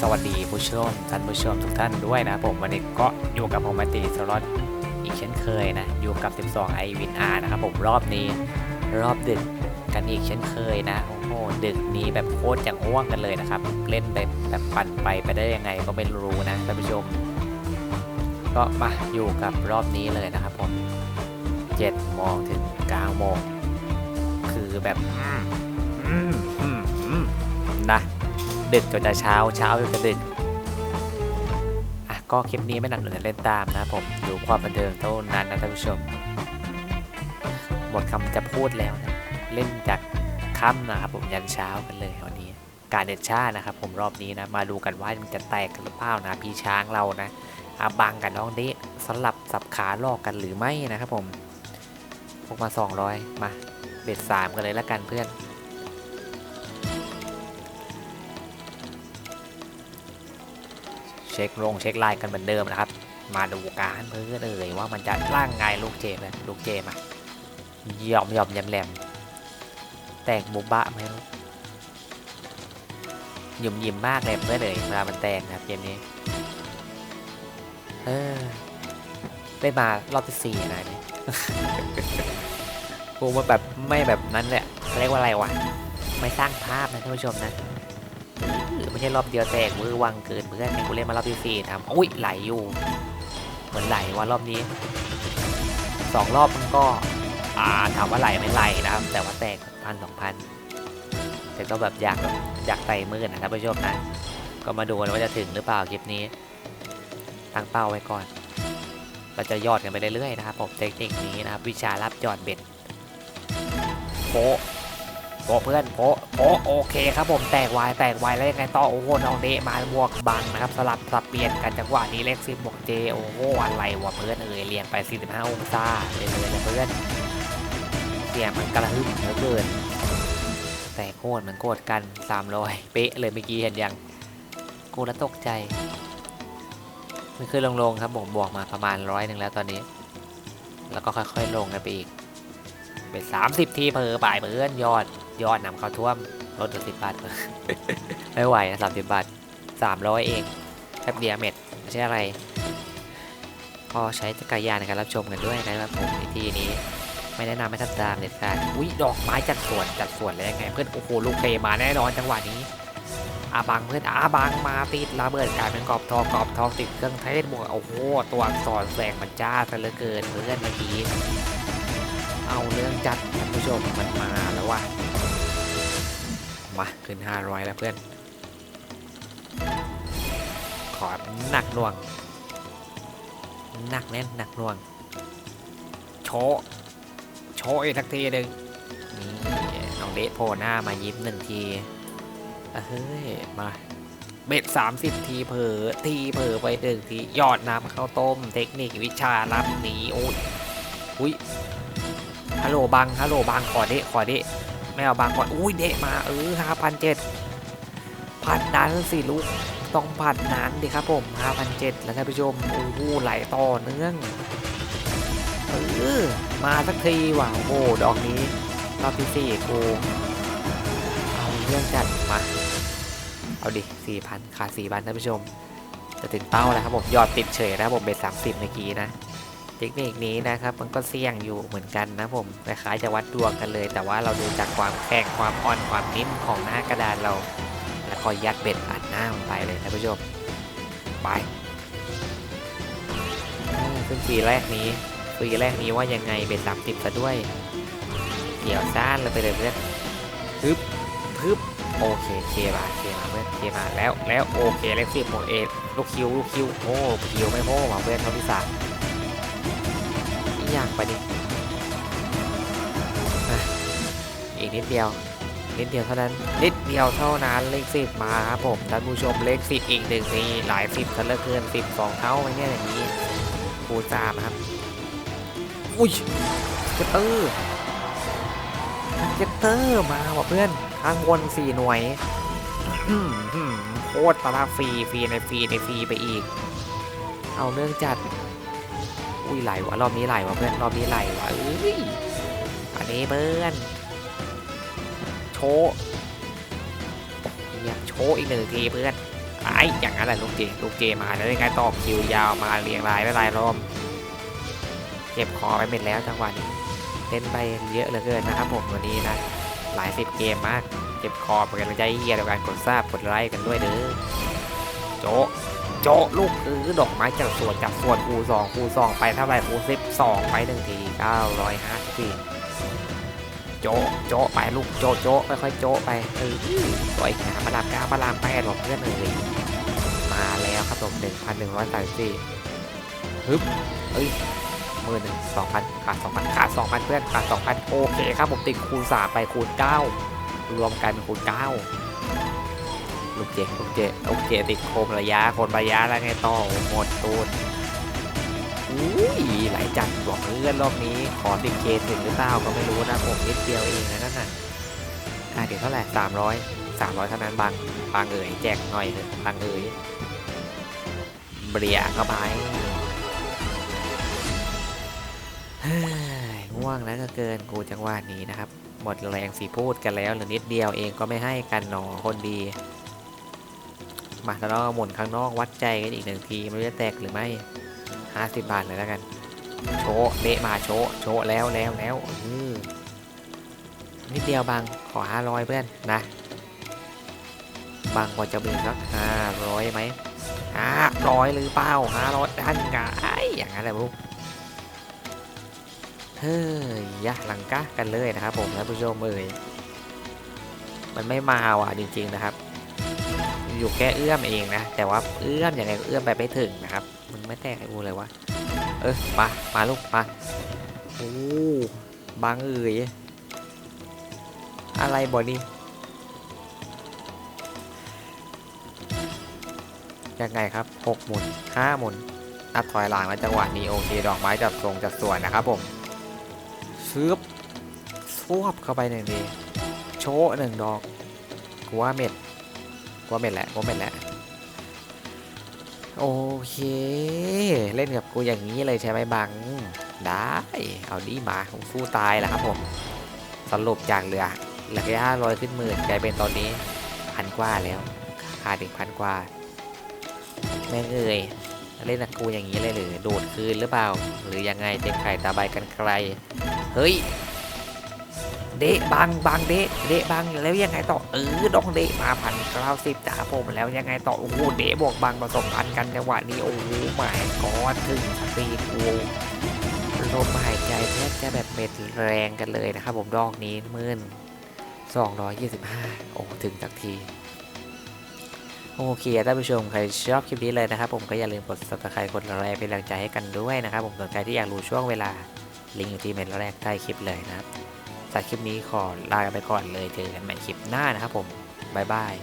สวัสดีผู้ชมท่านผู้ชมทุกท่านด้วยนะผมวันนี้ก็อยู่กับผมมาตีสล็อตอีกเช่นเคยนะ อยู่กับ 12 i w i n r นะครับผมรอบนี้รอบดึกกันอีกเช่นเคยนะ โอ้โหดึกนี้แบบโคตรจะง่วงกันเลยนะครับ เล่นไปแบบปั่นไปไปได้ยังไงก็ไม่รู้นะท่านผู้ชม ก็มาอยู่กับรอบนี้เลยนะครับผม7โมงถึง9โมงคือแบบอืมอืมอืมอืมนะ ดึกจนจะเช้าเช้าจนจะดึกอะก็คลิปนี้ไม่นานหนูจะเล่นตามนะผมดูความบันเทิงเท่านั้นนะท่านผู้ชม หมดคำจะพูดแล้วนะเล่นจากค่ำนะครับผมยันเช้ากันเลยวันนี้ การเด็ดชานะครับผมรอบนี้นะมาดูกันว่ามันจะแตกหรือเปล่านะพี่ช้างเรานะอาบังกับน้องเดะสลับสับขาลอกกันหรือไม่นะครับผมพกมา 200 มาเบ็ดสามกันเลยละกันเพื่อน เช็คลงเช็คไลน์กันเหมือนเดิมนะครับ มาดูการเพื่อเลยว่ามันจะร่างไงลูกเจมส์ลูกเจมส์อะยอมยอมแยำแหลมแตกบุบะไหมลูกหยุ่มยิมมากเลยเพื่อเลยเวลามันแตกนะครับเกมนี้เออได้มารอบที่สี่นะเนี่ยกูมาแบบไม่แบบนั้นแหละเรียกว่าอะไรวะไม่สร้างภาพนะท่านผู้ชมนะ ไม่ใช่รอบเดียวแตกมือวังเกินเพื่อนนี่กูเล่นมารอบที่สี่ทำอุ้ยไหลอยู่เหมือนไหลว่ารอบนี้สองรอบมันก็อ่าถามว่าไหลไม่ไหลนะครับ แต่ว่าแตกพันสองพันแต่ก็แบบอยากอยากไต่มือนะท่านผู้ชมนะก็มาดูว่าจะถึงหรือเปล่าคลิปนี้ตั้งเป้าไว้ก่อน เราจะยอดกันไปเรื่อยๆนะครับผมเทคนิคนี้นะครับ วิชารับยอดเบ็ดโปะโปะเพื่อนโปะโปะโอเคครับผมแตกวายแตกวายแล้วยังไงต่อโอ้โหน้องเดมาบวกบังนะครับสลับสับเปลี่ยนกันจังหวะนี้เลขสิบบวกเจโอ้โหอะไรวะเพื่อนเอ่ยเรียงไป 45 องศาเลยเลยเพื่อนเสียงมันกระหึ่มเหลือเกินแต่โคตรมันโคตรกัน 300 เป๊ะเลยเมื่อกี้เห็นยังกูแล้วตกใจมันคือลงๆครับผมบวกมาประมาณร้อยหนึ่งแล้วตอนนี้ แล้วก็ค่อยๆลงกันไปอีก เป็นสามสิบทีเพอบ่ายเพื่อนยอดยอดนำเข้าท่วมลดเหลือสิบบาทไม่ไหวนะสามสิบบาทสามร้อยเองแค่เดียวเม็ดไม่ใช่อะไร ก็ใช้จักรยานในการรับชมกันด้วยนะครับผมในที่นี้ ไม่แนะนำให้ท่านตามเด็ดขาดอุ้ยดอกไม้จัดสวนจัดสวนเลยยังไงเพื่อนโอ้โหลูกเพมาแน่นอนจังหวะนี้อาบังเพื่อนอาบังมาติดระเบิดกลายเป็นกรอบทองกรอบทองติดเครื่องเทศบวกโอ้โหตัวอักษรแสงมันจ้าซะเหลือเกินเพื่อนเมื่อกี้ เอาเรื่องจัดท่านผู้ชมมันมาแล้วว่ะมาขึ้น 500 แล้วเพื่อน ขอหนักหน่วง หนักแน่นหนักหน่วง โชว์โชว์อีกทักทีหนึ่งนี่น้องเดชโผล่หน้ามายิ้มหนึ่งทีเฮ้ย มาเบ็ด 30 ทีเผลอทีเผลอไปหนึ่งทียอดน้ำข้าวต้ม เทคนิควิชารับหนีโอ้ยอุ้ย ลโหลบังฮัลโหลบังขอเดะขอเดะไม่เอาบังก่อนอุ้ยเดะมาเออห้าพันเจ็ดพันนั้นสิลูกต้องพันนั้นดิครับผมห้าพันเจ็ดแล้วท่านผู้ชมโอ้โหไหลต่อเนื่องเออมาสักทีว่ะโอ้โหดอกนี้รอบที่สี่กูเอาเรื่องจัดมาเอาดิสี่พันขาดสี่พันท่านผู้ชมจะถึงเป้าแล้วครับผมยอดติดเฉยนะครับผมเบ็ดสามสิบเมื่อกี้นะ เทคนิคนี้นะครับ มันก็เสี่ยงอยู่เหมือนกันนะผมคล้ายๆจะวัดดวงกันเลย แต่ว่าเราดูจากความแข็งความอ่อนความนิ่มของหน้ากระดานเรา แล้วก็ยัดเบ็ดอัดหน้ามันไปเลยท่านผู้ชมไปซึ่งฟรีแรกนี้ฟรีแรกนี้ว่ายังไงเบ็ดสามสิบซะด้วยเกี่ยวซ่านเลยไปเลยเพื่อนฮึบฮึบโอเคเคมาเคมาเพื่อนเคมาแล้วแล้วโอเคเลขสิบหมดเอลูกคิวลูกคิวโอ้คิวไม่โม่มาเพื่อนเท่าที่สาม ยากไปดิอีกนิดเดียว นิดเดียวเท่านั้น นิดเดียวเท่านั้นเลขสิบมาครับผมท่านผู้ชมเลขสิบอีกหนึ่งทีหลายสิบกันเลือเกินสิบสองเท่าไหมเนี่ยอย่างนี้คูณสามครับ อุ้ยเจตเตอร์เจตเตอร์มาว่ะเพื่อนข้างบนสี่หน่วยโคตรตาราฟรีฟรีในฟรีในฟรีไปอีก เอาเรื่องจัด อุ้ยไหลวะรอบนี้ไหลวะเพื่อนรอบนี้ไหลวะเอ้ยอันนี้เพื่อนโชว์อยากโชว์อีกหนึ่งทีเพื่อนไอ้อย่างนั้นแหละลูกเจลูกเจมาแล้วยังไงต่อคิวยาวมาเรียงรายไม่รายรอบเก็บคอไปเม็ดแล้วจังหวะนี้เล่นไปเยอะเหลือเกินนะครับผมวันนี้นะหลายสิบเกมมากเก็บคอเป็นกำลังใจให้เฮียในการกดทราบกดไลค์กันด้วยเด้อโจะ โจะลูกคือดอกไม้จากส่วนจากส่วนคูสองคูสองไปเท่าไหร่คูสิบสองไปหนึ่งทีเก้าร้อยห้าสิบโจะโจะไปลูกโจะโจะค่อยๆโจะไปเออสวยงามมาลามเก้ามาลามแปดบอกเพื่อนเลยมาแล้วครับผมหนึ่งพันหนึ่งร้อยสามสิบสี่ฮึบเอ้ยมื่นหนึ่งสองพันขาดสองพันขาดสองพันเพื่อนขาดสองพันโอเคครับผมติดคูณสามไปคูณเก้ารวมกันคูณเก้า ลูกเจลูกเจลูกเจติดโคมระยะคนระยะแล้วไงต่อหมดตูนอุ้ยหลายจัดบอกเพื่อนรอบนี้ขอติดเกถึงหรือเปล่าก็ไม่รู้นะผมนิดเดียวเองนะนั่นน่ะอะเดี๋ยวเท่าไหร่สามร้อยสามร้อยเท่านั้นบางบางเอ๋ยแจกหน่อยเถอะบางเอ๋ยเบรียเข้าไปเฮ้ยง่วงแล้วก็เกินกูจังหวะนี้นะครับ หมดแรงสีพูดกันแล้วหรือนิดเดียวเองก็ไม่ให้กันหนอคนดี มาแล้วเราหมุนข้างนอกวัดใจกันอีกหนึ่งทีม่รู้จะแตกหรือไม่ห้าสิบบาทเลยแล้วกัน โชะเละมาโชะโชะแล้วแล้วแล้วอือนิดเดียวบางขอห้าร้อยเพื่อนนะบางพอจะมีสักห้าร้อยไหมห้าร้อยหรือเปล่าห้าร้อยท่านไงอย่างนั้นแหละลูกเฮ้ยยะหลังกะกันเลยนะครับผมท่านผู้ชมเอ่ยมันไม่มาว่ะจริง ๆนะครับ อยู่แค่เอื้อมเองนะ แต่ว่าเอื้อมอยังไงก็เอื้อมไปไม่ถึงนะครับ มึงไม่แตกไอ้กูเลยวะ เออมามาลูกมาโอ้บางเอ่ยอะไรบอนี่ยังไงครับหกหมุนห้าหมุนนับถอยหลังแล้วจังหวะนี้โอเคดอกไม้จัดทรงจัดส่วนนะครับผมซึบซวบเข้าไปหนึ่งทีโชะหนึ่งดอกกูว่าเม็ด ว่าเม็ดแหละว่าเม็ดแหละโอเค เล่นกับกูอย่างนี้เลยใช่ไหมบัง ได้ เอาดีมาผมสู้ตายแหละครับผมสรุปจากเหลือเหลือแค่ห้าร้อยขึ้นหมื่นกลายเป็นตอนนี้พันกว่าแล้วขาดอีกพันกว่า แม่งเอ่ยเล่นกับกูอย่างนี้เลยหรือโดดคืนหรือเปล่า หรือยังไงเต็มไข่ตาใบกันไกล เฮ้ย เดะบังบังเดะเดะบังแล้วยังไงต่อเออดองเดะมาพันเก้าสิบจ้าผมแล้วยังไงต่อโอ้โหเดะบวกบังผสมพันกันจังหวะนี้โอ้โหหมายก้อนถึงสปีกูลมหายใจแทบจะแบบเม็ดแรงกันเลยนะครับผมดอกนี้มื่นสองร้อยยี่สิบห้าโอ้ถึงสักทีโอเคท่านผู้ชมใครชอบคลิปนี้เลยนะครับ ผมก็อย่าลืมกด subscribe กดไลค์เป็นกำลังใจให้กันด้วยนะครับ ผมสนใครที่อยากรู้ช่วงเวลาลิงก์อยู่ที่เมนแรกใต้คลิปเลยนะครับ สำหรับคลิปนี้ขอลากไปก่อนเลยเจอกันใหม่คลิปหน้านะครับผมบ๊ายบาย